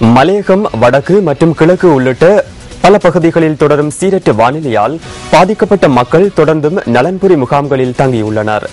மலையகம் வடக்கு மற்றும் கிழக்கு உள்ளிட்ட பல பகுதிகளில் தொடரும் சீரற்ற வானிலையால் பாதிக்கப்பட்ட மக்கள் தொடர்ந்தும் நலன்புரி முகாம்களில் தங்கியுள்ளனர்.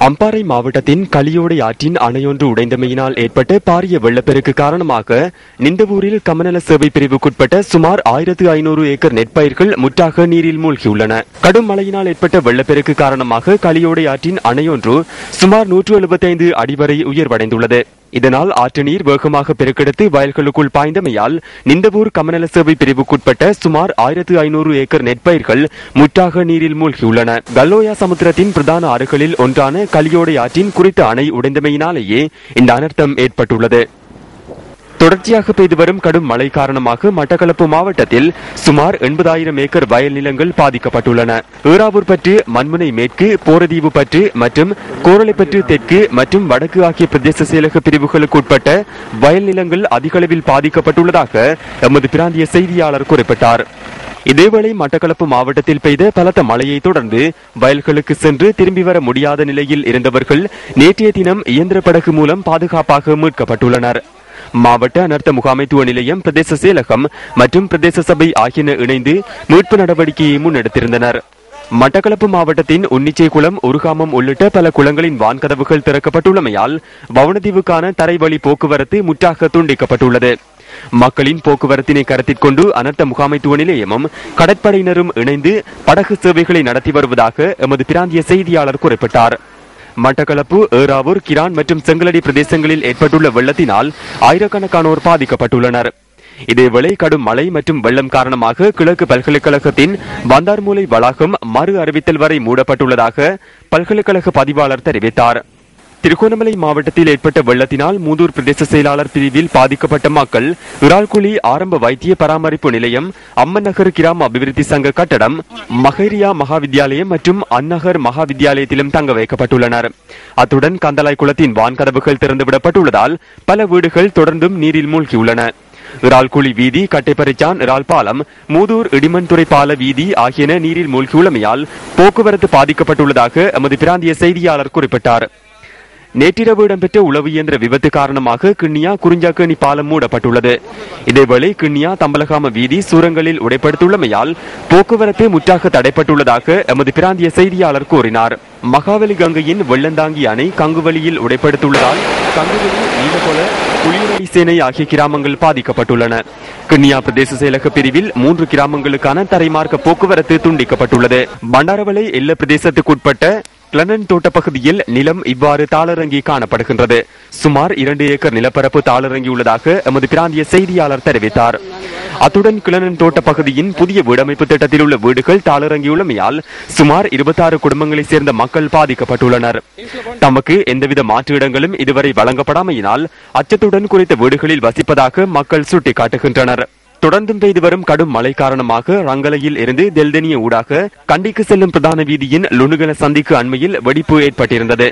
அம்பாறை மாவட்டத்தின் களியோடை ஆற்றின் அணையொன்று உடைந்தமையினால் ஏற்பட்ட பாரிய வெள்ளப்பெருக்கு காரணமாக நிந்தவூரில் கமநல சேவை பிரிவுக்குட்பட்ட சுமார் ஆயிரத்து ஐநூறு ஏக்கர் நெற்பயிர்கள் முற்றாக நீரில் மூழ்கியுள்ளன. கடும் மழையினால் ஏற்பட்ட வெள்ளப்பெருக்கு காரணமாக களியோடை ஆற்றின் அணையொன்று சுமார் நூற்று எழுபத்தைந்து அடி வரை உயர்வடைந்துள்ளது. இதனால் ஆற்று நீர் வேகமாக பெருக்கெடுத்து வயல்களுக்குள் பாய்ந்தமையால் நிந்தவூர் கமநல சேவை பிரிவுக்குட்பட்ட சுமார் ஆயிரத்து ஐநூறு ஏக்கர் நெற்பயிர்கள் முற்றாக நீரில் மூழ்கியுள்ளன. கல்லோயா சமுத்திரத்தின் பிரதான ஆறுகளில் ஒன்றான கலியோடை ஆற்றின் குறித்த அணை உடைந்தமையினாலேயே இந்த அனர்த்தம் ஏற்பட்டுள்ளது. தொடர்ச்சியாக பெய்து வரும் கடும் மழை காரணமாக மட்டக்களப்பு மாவட்டத்தில் சுமார் எண்பதாயிரம் ஏக்கர் வயல் நிலங்கள் பாதிக்கப்பட்டுள்ளன. ஈராவூர் பற்று மண்முனை மேற்கு போரதீவு பற்று மற்றும் கோரளைப்பற்று தெற்கு மற்றும் வடக்கு ஆகிய பிரதேச செயலக பிரிவுகளுக்கு உட்பட்ட வயல் நிலங்கள் அதிக அளவில் பாதிக்கப்பட்டுள்ளதாக எமது பிராந்திய செய்தியாளர் குறிப்பிட்டார். இதேவேளை மட்டக்களப்பு மாவட்டத்தில் பெய்த பலத்த மழையை தொடர்ந்து வயல்களுக்கு சென்று திரும்பி வர முடியாத நிலையில் இருந்தவர்கள் நேற்றைய தினம் இயந்திர படகு மூலம் பாதுகாப்பாக மீட்கப்பட்டுள்ளனர். மாவட்ட அனர்த்த முகாமைத்துவ நிலையம் பிரதேச செயலகம் மற்றும் பிரதேச சபை ஆகியன இணைந்து மீட்பு நடவடிக்கையை முன்னெடுத்திருந்தனர். மட்டக்களப்பு மாவட்டத்தின் உன்னிச்சை குளம் உருகாமம் உள்ளிட்ட பல குளங்களின் வான்கதவுகள் திறக்கப்பட்டுள்ளமையால் வவுனதீவுக்கான தரைவழி போக்குவரத்து முற்றாக துண்டிக்கப்பட்டுள்ளது. மக்களின் போக்குவரத்தினை கருத்தில் கொண்டு அனர்த்த முகாமைத்துவ நிலையமும் கடற்படையினரும் இணைந்து படகு சேவைகளை நடத்தி வருவதாக எமது பிராந்திய செய்தியாளர் குறிப்பிட்டார். மட்டக்களப்பு ஏறாவூர் கிரான் மற்றும் செங்கலடி பிரதேசங்களில் ஏற்பட்டுள்ள வெள்ளத்தினால் ஆயிரக்கணக்கானோர் பாதிக்கப்பட்டுள்ளனர். இதேவேளை கடும் மழை மற்றும் வெள்ளம் காரணமாக கிழக்கு பல்கலைக்கழகத்தின் வந்தார்மூலை வளாகம் மறு அறிவித்தல் வரை மூடப்பட்டுள்ளதாக பல்கலைக்கழக பதிவாளர் தெரிவித்தார். திருகோணமலை மாவட்டத்தில் ஏற்பட்ட வெள்ளத்தினால் மூதூர் பிரதேச செயலாளர் பிரிவில் பாதிக்கப்பட்ட மக்கள் இறால்குழி ஆரம்ப வைத்திய பராமரிப்பு நிலையம் அம்மன் நகர் கிராம அபிவிருத்தி சங்க கட்டடம் மஹேரியா மகாவித்யாலயம் மற்றும் அந்நகர் மகாவித்யாலயத்திலும் தங்க வைக்கப்பட்டுள்ளனர். அத்துடன் கந்தலாய் குளத்தின் வான்கதவுகள் திறந்துவிடப்பட்டுள்ளதால் பல வீடுகள் தொடர்ந்தும் நீரில் மூழ்கியுள்ளன. இறால்குழி வீதி கட்டைப்பரிச்சான் இறால் பாலம் மூதூர் இடிமன்துறை பால வீதி ஆகியன நீரில் மூழ்கியுள்ளமையால் போக்குவரத்து பாதிக்கப்பட்டுள்ளதாக எமது பிராந்திய செய்தியாளர் குறிப்பிட்டார். நேற்றிரவு இடம்பெற்ற உளவு இயந்திர விபத்து காரணமாக கிண்ணியா குறிஞ்சாக்கணி பாலம் மூடப்பட்டுள்ளது. இதேவேளை கிண்ணியா தம்பலகாம வீதி சூரங்களில் உடைப்படுத்துள்ளமையால் போக்குவரத்து முற்றாக தடைப்பட்டுள்ளதாக எமது பிராந்திய செய்தியாளர் கூறினார். மகாவலி கங்கையின் வெள்ளந்தாங்கி அணை கங்குவலியில் உடைப்படுத்துள்ளதால் கங்குவலி நீலகொல புலியரடி சேனை ஆகிய கிராமங்கள் பாதிக்கப்பட்டுள்ளன. கிண்ணியா பிரதேச செயலக பிரிவில் மூன்று கிராமங்களுக்கான தரைமார்க்க போக்குவரத்து துண்டிக்கப்பட்டுள்ளது. பண்டாரவளை எல்ல பிரதேசத்துக்குட்பட்ட கிளனன் தோட்ட பகுதியில் நிலம் இவ்வாறு தாளரங்கி காணப்படுகின்றது. சுமார் இரண்டு ஏக்கர் நிலப்பரப்பு தாளரங்கி உள்ளதாக எமது பிராந்திய செய்தியாளர் தெரிவித்தார். அத்துடன் கிளனன் தோட்ட பகுதியின் புதிய வீடமைப்பு திட்டத்தில் உள்ள வீடுகள் தாளரங்கியுள்ளமையால் சுமார் இருபத்தாறு குடும்பங்களைச் சேர்ந்த மக்கள் பாதிக்கப்பட்டுள்ளனர். தமக்கு எந்தவித மாற்று இடங்களும் இதுவரை வழங்கப்படாமையினால் அச்சத்துடன் குறித்த வீடுகளில் வசிப்பதாக மக்கள் சுட்டிக்காட்டுகின்றனர். தொடர்ந்தும் பெய்து வரும் கடும் மழை காரணமாக ரங்கலையில் இருந்து தெல்தெனிய ஊடாக கண்டிக்கு செல்லும் பிரதான வீதியின் லுணுகல சந்திக்கு அண்மையில் வெடிப்பு ஏற்பட்டிருந்தது.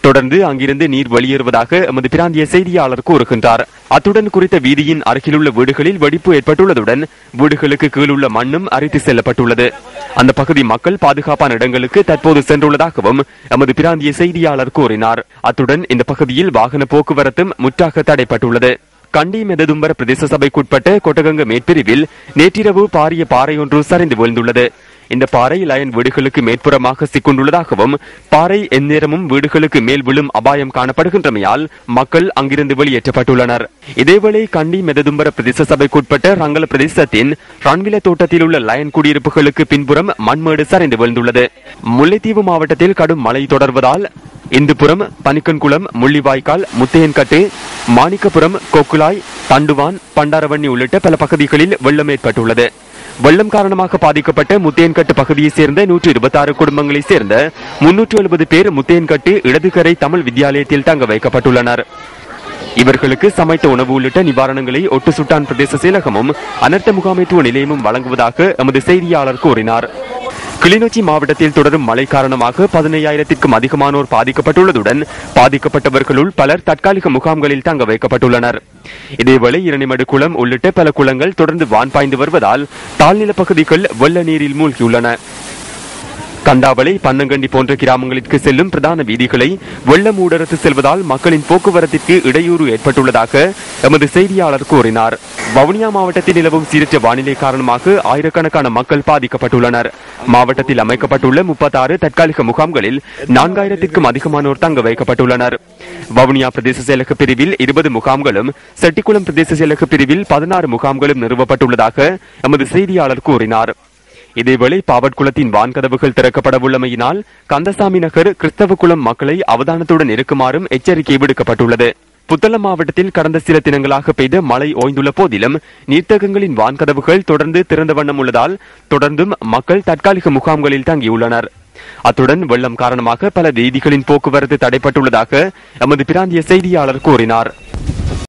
தொடர்ந்து அங்கிருந்து நீர் வெளியேறுவதாக எமது பிராந்திய செய்தியாளர் கூறுகின்றார். அத்துடன் குறித்த வீதியின் அருகிலுள்ள வீடுகளில் வெடிப்பு ஏற்பட்டுள்ளதுடன் வீடுகளுக்கு கீழுள்ள மண்ணும் அரித்து செல்லப்பட்டுள்ளது. அந்த பகுதி மக்கள் பாதுகாப்பான இடங்களுக்கு தற்போது சென்றுள்ளதாகவும் எமது பிராந்திய செய்தியாளர் கூறினார். அத்துடன் இந்த பகுதியில் வாகன போக்குவரத்தும் முற்றாக தடைப்பட்டுள்ளது. கண்டி மெததும்பர பிரதேச சபைக்குட்பட்ட கொட்டகங்க மேற்பிரிவில் நேற்றிரவு பாரிய பாறை ஒன்று சரிந்து விழுந்துள்ளது. இந்த பாறை லயன் வீடுகளுக்கு மேற்புறமாக சிக்குண்டுள்ளதாகவும் பாறை எந்நேரமும் வீடுகளுக்கு மேல் விழும் அபாயம் காணப்படுகின்றமையால் மக்கள் அங்கிருந்து வெளியேற்றப்பட்டுள்ளனர். இதேவேளை கண்டி மெததும்பர பிரதேச சபைக்குட்பட்ட ரங்கல பிரதேசத்தின் ரன்வில தோட்டத்தில் உள்ள லயன் குடியிருப்புகளுக்கு பின்புறம் மண்மேடு சரிந்து விழுந்துள்ளது. முல்லைத்தீவு மாவட்டத்தில் கடும் மழை தொடர்வதால் இந்துபுரம் பனிக்கன்குளம் முள்ளிவாய்க்கால் முத்தையன்கட்டு மாணிக்கபுரம் கொக்குலாய் தண்டுவான் பண்டாரவண்ணி உள்ளிட்ட பல பகுதிகளில் வெள்ளம் ஏற்பட்டுள்ளது. வெள்ளம் காரணமாக பாதிக்கப்பட்ட முத்தையன்கட்டு பகுதியைச் சேர்ந்த நூற்று இருபத்தாறு குடும்பங்களைச் சேர்ந்த முன்னூற்று எழுபது பேர் முத்தையன்கட்டு இடதுகரை தமிழ் வித்தியாலயத்தில் தங்க வைக்கப்பட்டுள்ளனர். இவர்களுக்கு சமைத்த உணவு உள்ளிட்ட நிவாரணங்களை ஒட்டு சுட்டான் பிரதேச செயலகமும் அனர்த்த முகாமைத்துவ நிலையமும் வழங்குவதாக எமது செய்தியாளர் கூறினார். கிளிநொச்சி மாவட்டத்தில் தொடரும் மழை காரணமாக பதினையாயிரத்திற்கும் அதிகமானோர் பாதிக்கப்பட்டுள்ளதுடன் பாதிக்கப்பட்டவர்களுள் பலர் தற்காலிக முகாம்களில் தங்க வைக்கப்பட்டுள்ளனர். இதேவேளை இரணிமடு குளம் உள்ளிட்ட பல குளங்கள் தொடர்ந்து வான் பாய்ந்து வருவதால் தாழ்நில பகுதிகள் வெள்ள நீரில் மூழ்கியுள்ளன. கண்டாவளை பன்னங்கண்டி போன்ற கிராமங்களுக்கு செல்லும் பிரதான வீதிகளை வெள்ளம் ஊடறுத்து செல்வதால் மக்களின் போக்குவரத்திற்கு இடையூறு ஏற்பட்டுள்ளதாக எமது செய்தியாளர் கூறினார். வவுனியா மாவட்டத்தில் நிலவும் சீரற்ற வானிலை காரணமாக ஆயிரக்கணக்கான மக்கள் பாதிக்கப்பட்டுள்ளனர். மாவட்டத்தில் அமைக்கப்பட்டுள்ள முப்பத்தாறு தற்காலிக முகாம்களில் நான்காயிரத்திற்கும் அதிகமானோர் தங்க வைக்கப்பட்டுள்ளனர். வவுனியா பிரதேச செயலக பிரிவில் இருபது முகாம்களும் செட்டிக்குளம் பிரதேச செயலக பிரிவில் பதினாறு முகாம்களும் நிறுவப்பட்டுள்ளதாக எமது செய்தியாளர் கூறினார். இதேவேளை பாவட்குளத்தின் வான்கதவுகள் திறக்கப்படவுள்ளமையினால் கந்தசாமி நகர் கிறிஸ்தவ குளம் மக்களை அவதானத்துடன் இருக்குமாறும் எச்சரிக்கை விடுக்கப்பட்டுள்ளது. புத்தளம் மாவட்டத்தில் கடந்த சில தினங்களாக பெய்த மழை ஓய்ந்துள்ள போதிலும் நீர்த்தகங்களின் வான்கதவுகள் தொடர்ந்து திறந்த வண்ணம் உள்ளதால் தொடர்ந்தும் மக்கள் தற்காலிக முகாம்களில் தங்கியுள்ளனர். அத்துடன் வெள்ளம் காரணமாக பல வீதிகளின் போக்குவரத்து தடைப்பட்டுள்ளதாக எமது பிராந்திய செய்தியாளர் கூறினார்.